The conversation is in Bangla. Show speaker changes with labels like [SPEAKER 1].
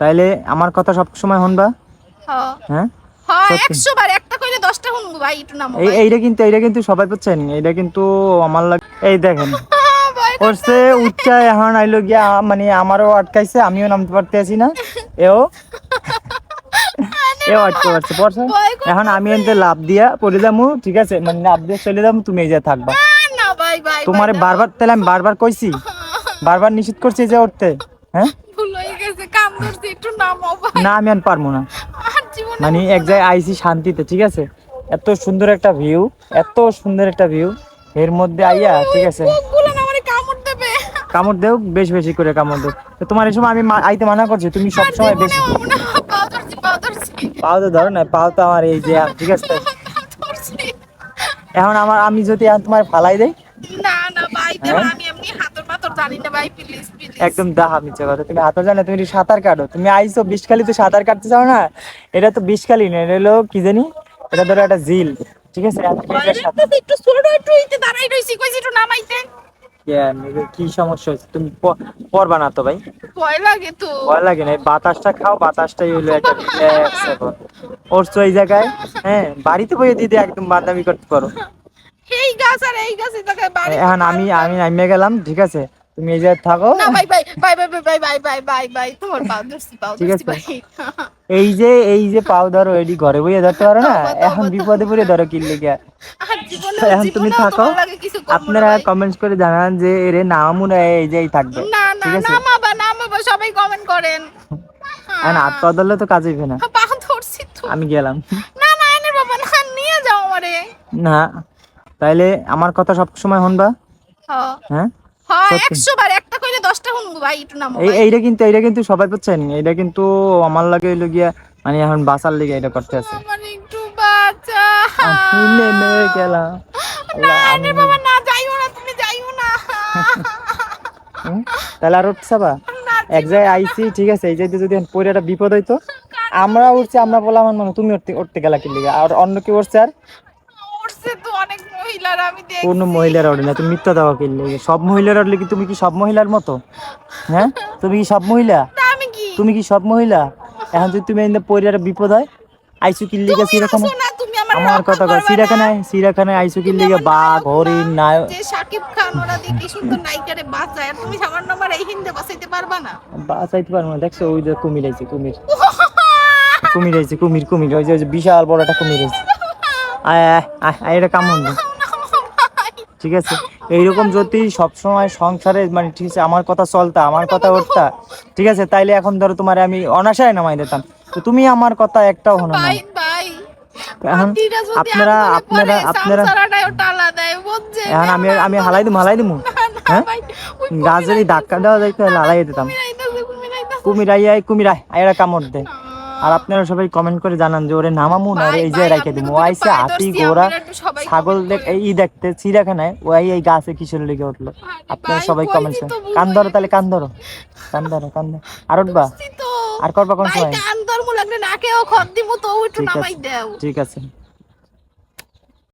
[SPEAKER 1] তাইলে আমার কথা সব সময় শুনবা?
[SPEAKER 2] হ্যাঁ।
[SPEAKER 1] হ্যাঁ?
[SPEAKER 2] হ্যাঁ
[SPEAKER 1] সত্যি।
[SPEAKER 2] একশো বার একটা কইলে দশটা শুনব ভাই একটু নামো
[SPEAKER 1] এই এইটা কিন্তু এইটা কিন্তু সবাই বুঝছেন এইটা কিন্তু আমার লাগে এই দেখেন।
[SPEAKER 2] আহ, ভয় করছে।
[SPEAKER 1] উচ্চা এখন আইলো গিয়া মানে আমারও আটকাইছে আমিও নামতে পারতে আছি না। এও? এও আটকে পারছে পড়ছে? এখন আমি এনতে লাভ দিয়া পড়ে যাব ঠিক আছে? মানে লাভ দিয়ে চলে যাব তুমি এই যে থাকবা।
[SPEAKER 2] আহ, না ভাই ভাই
[SPEAKER 1] তোমারে বারবার তাহলে আমি বারবার কইছি বারবার নিষেধ করছি যে উঠতে হ্যাঁ
[SPEAKER 2] হয়ে? একটু নামো ভাই।
[SPEAKER 1] না আমি আর পারব না। মানে এক জায়গায় আইছি শান্তিতে ঠিক আছে? এত সুন্দর একটা ভিউ এত সুন্দর একটা ভিউ এর মধ্যে আইয়া ঠিক আছে?
[SPEAKER 2] কামড়
[SPEAKER 1] দেও বেশ বেশি করে কামড় দেও তো তোমার এই সময় আমি আইতে মানা করছি তুমি সব সময় বেশি
[SPEAKER 2] পাও
[SPEAKER 1] তো ধরো না পাও তো আমার এই যে ঠিক আছে? এখন আমার আমি যদি তোমার ফালাই দেই
[SPEAKER 2] না না ভাই
[SPEAKER 1] হ্যাঁ?
[SPEAKER 2] আমি এমনি হাতর পাতর জানি না ভাই প্লিজ প্লিজ
[SPEAKER 1] একদম দাহা মিছে কথা। তুমি জানো তুমি সাঁতার কাটো। তুমি বিষখালি তো সাঁতার কাটতে চাও না? এটা তো বিষখালি না এটা হলো কি জানি? এটা ধরো একটা ঝিল ঠিক আছে? এখন তুমি এটা সাঁতার-
[SPEAKER 2] একটু ছোট একটু হইতে দাঁড়াই রইছি কইছি একটু নামাইতে।
[SPEAKER 1] কি সমস্যা হচ্ছে তুমি পড়বা না তো ভাই?
[SPEAKER 2] ভয় লাগে তো।
[SPEAKER 1] ভয় লাগে না বাতাসটা খাও বাতাসটাই হলো একটা রিল্যাক্স এখন ওরছো এই জায়গায় হ্যাঁ বাড়িতে বইয়ে দিদি একদম বাদামি করতে পারো।
[SPEAKER 2] গাছ আর এই গাছ এই বাড়ি
[SPEAKER 1] এখন আমি আমি নামিয়ে গেলাম ঠিক আছে? তুমি এই জায়গায় থাকো।
[SPEAKER 2] না ভাই ভাই ভাই ভাই ভাই ভাই ভাই ভাই ভাই তোমার পাও ধরছি পাও ধরছি ভাই।
[SPEAKER 1] এই যে এই যে পাও ধরো এডি ঘরে বইয়ে ধরতে পারো না? এখন বিপদে পড়ে ধরো
[SPEAKER 2] আর জীবনে
[SPEAKER 1] এখন তুমি থাকো।
[SPEAKER 2] লাগে
[SPEAKER 1] আপনারা। কমেন্টস করে জানান যে এরে নামুন এই যে থাকবে।
[SPEAKER 2] না না নামাবা নামাবা সবাই কমেন্ট করেন।
[SPEAKER 1] এখন হাত পা ধরলে তো কাজ হইবে না।
[SPEAKER 2] পা ধরছি তো।
[SPEAKER 1] আমি গেলাম।
[SPEAKER 2] না না এনে বাবা না নিয়ে যাও আমারে।
[SPEAKER 1] না। তাইলে আমার কথা সব সময় শুনবা?
[SPEAKER 2] হ্যাঁ।
[SPEAKER 1] হ্যাঁ?
[SPEAKER 2] হ্যাঁ
[SPEAKER 1] এইটা কিন্তু এইটা কিন্তু সবাই বুঝছেন এইটা কিন্তু আমার লাগে হইল গিয়া মানে এখন বাসার লেগে এটা করতে আছে।
[SPEAKER 2] একটু বাঁচা।
[SPEAKER 1] নেমে গেলাম
[SPEAKER 2] না বাবা না যাইও না তুমি যাইও না।
[SPEAKER 1] তাহলে আর উঠছে বা এক জায়গায় আইছি ঠিক আছে এই জায়গায় যদি পরে একটা বিপদ হইতো আমরা উঠছি আমরা বললাম মানে তুমি উঠতে উঠতে গেলা কি লিগা? আর অন্য কি উঠছে আর?
[SPEAKER 2] উঠছে তো মহিলারা আমি দেখছি।
[SPEAKER 1] কোন মহিলার ওঠে না তুমি মিথ্যা দেওয়া সব মহিলার উঠলে কি? তুমি কি সব মহিলার মতো? হ্যাঁ? তুমি কি সব মহিলা?
[SPEAKER 2] আমি কি?
[SPEAKER 1] তুমি কি সব মহিলা? এখন যদি তুমি এনে পরে একটা বিপদ হয় আইসু কি লিগা
[SPEAKER 2] তুমি
[SPEAKER 1] চিড়াখানা
[SPEAKER 2] আসো না তুমি আমার
[SPEAKER 1] কথা কয়
[SPEAKER 2] করবে না।
[SPEAKER 1] চিড়াখানায় চিড়াখানায় আইসু কি লিগা? বাঘ হরিণ নায়ক
[SPEAKER 2] যে সাকিব খান ওরা দিয়ে কি সুন্দর নায়িকারে বাঁচায় আর তুমি আমার এই হিন্দে বাঁচাইতে পারবা না।
[SPEAKER 1] বাঁচাইতে পারব না দেখছ ওই যে কুমির আইছে কুমির। কুমির আইছে কুমির কুমির ওই যে বিশাল বড় একটা কুমির আইছে। এটা কামড় দে। ঠিক আছে? এইরকম যদি সবসময় সংসারে মানে ঠিক আছে আমার কথা চলতা আমার কথা উঠতা ঠিক আছে? তাইলে এখন ধরো তোমার আমি অনাশায় নামাই দিতাম। তো তুমি আমার কথা একটাও হনো না। এখন আপনারা আপনারা আপনারা
[SPEAKER 2] দেয়,
[SPEAKER 1] এখন আমি আমি হালাই দিমু হালাই দিমু।
[SPEAKER 2] না, না,
[SPEAKER 1] হ্যাঁ? গাছ যদি ধাক্কা দেওয়া যাইতো তাহলে হালাই দিতাম।
[SPEAKER 2] কুমির আইতাছে, কুমির আইতাছে।
[SPEAKER 1] কুমির আই আই কুমির আই আই এরা কামড় দে। আর আপনারা সবাই কমেন্ট করে জানান যে ওরে নামামু না ওরে এই যে রেখে দিমু। ও
[SPEAKER 2] পায়ে
[SPEAKER 1] হাতি
[SPEAKER 2] সবাই
[SPEAKER 1] ছাগল দেখ এই দেখতে চিড়াখানায় ওই এই গাছে কিসের লেগে উঠল? আপনারা সবাই কমেন্ট
[SPEAKER 2] করেন
[SPEAKER 1] কান ধরো তাহলে কান ধরো। কান ধরো কান ধরো। আর উঠবা? আর করবা কোন সময়?
[SPEAKER 2] কান ধরমু লাগলে নাকেও খদ দিমু তো একটু নামাই
[SPEAKER 1] আছে ঠিক আছে।